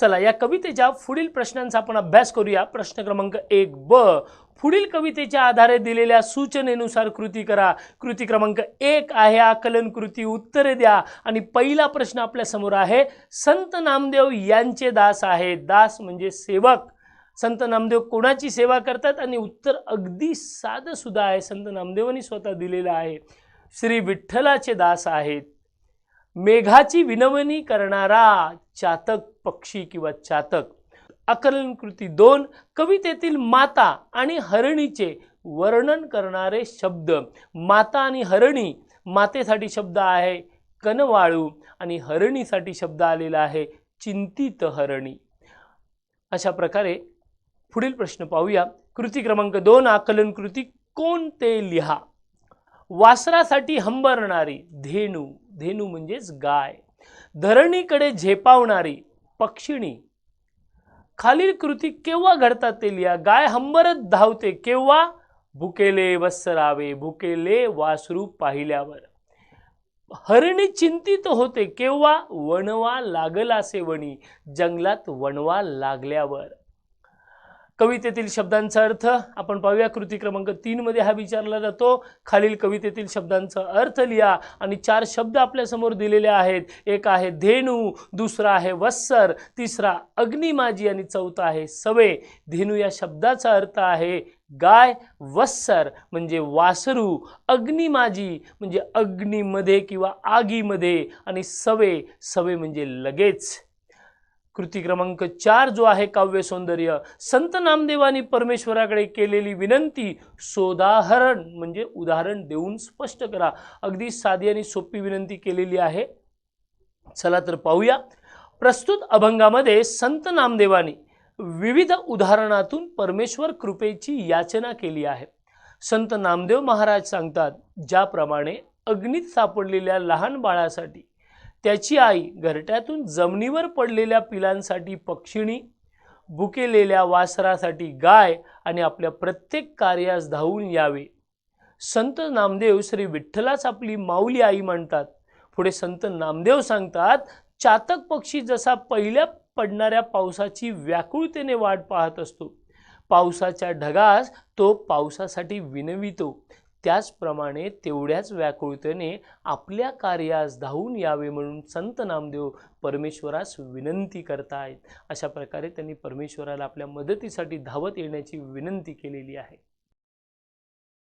चला या कवितेच्या पुढील प्रश्नांचा आपण अभ्यास करूया. प्रश्न क्रमांक एक ब. पुढील कवितेच्या आधारे दिलेल्या सूचनेनुसार कृती करा. कृती क्रमांक एक आहे आकलन कृती उत्तरे द्या. आणि पहिला प्रश्न आपल्यासमोर आहे संत नामदेव यांचे दास आहेत दास म्हणजे सेवक. संत नामदेव कोणाची सेवा करतात? आणि उत्तर अगदी साधं सुद्धा आहे संत नामदेवांनी स्वतः दिलेलं आहे. श्री विठ्ठलाचे दास आहेत. मेघाची विनवणी करणारा चातक पक्षी किंवा चातक. आकलनकृती दोन कवितेतील माता आणि हरणीचे वर्णन करणारे शब्द. माता आणि हरणी मातेसाठी शब्द आहे कनवाळू आणि हरणीसाठी शब्द आलेला आहे चिंतित हरणी. अशा प्रकारे पुढील प्रश्न पाहूया. कृती क्रमांक दोन आकलन कृती कोणते लिहा? वासरासाठी हंबरणारी धेनू. धेनू म्हणजेच गाय. धरणीकडे झेपावणारी पक्षिणी. खालील कृती केव्हा घडतात ते लिहा. गाय हंबरत धावते केव्हा? भुकेले वत्सरावे भुकेले वासरू पाहिल्यावर. हरणी चिंतित होते केव्हा? वणवा लागला सेवणी जंगलात वणवा लागल्यावर. कवितेतील शब्दांचा अर्थ आपण पाहूया. कृती क्रमांक तीनमध्ये हा विचारला जातो. खालील कवितेतील शब्दांचा अर्थ लिहा आणि चार शब्द आपल्यासमोर दिलेले आहेत. एक आहे धेनू दुसरा आहे वत्सर तिसरा अग्निमाजी आणि चौथा आहे सवे. धेनू या शब्दाचा अर्थ आहे गाय वत्सर म्हणजे वासरू अग्निमाजी म्हणजे अग्नीमध्ये किंवा आगीमध्ये आणि सवे सवे म्हणजे लगेच. कृती क्रमांक चार जो आहे काव्य सौंदर्य. संत नामदेवानी परमेश्वराकडे केलेली विनंती सोदाहरण म्हणजे उदाहरण देऊन स्पष्ट करा. अगदी साधी आणि सोपी विनंती केलेली आहे. चला तर पाहूया. प्रस्तुत अभंगामध्ये संत नामदेवानी विविध उदाहरणातून परमेश्वर कृपेची याचना केली आहे. संत नामदेव महाराज सांगतात ज्याप्रमाणे अग्नीत सापडलेल्या लहान बाळासाठी त्याची आई घरट्यातून जमिनीवर पडलेल्या पिलांसाठी पक्षिणी बुकेलेल्या वासरासाठी गाय आणि आपल्या प्रत्येक कार्यास धावून यावे. संत नामदेव श्री विठ्ठलाच आपली माऊली आई म्हणतात. पुढे संत नामदेव सांगतात चातक पक्षी जसा पहिल्या पडणाऱ्या पावसाची व्याकुळतेने वाट पाहत असतो. पावसाच्या ढगास तो पावसासाठी विनवितो. त्याचप्रमाणे तेवढ्याच व्याकुळतेने आपल्या कार्यास धावून यावे म्हणून संत नामदेव परमेश्वरास विनंती करतायत. अशा प्रकारे त्यांनी परमेश्वराला आपल्या मदतीसाठी धावत येण्याची विनंती केलेली आहे.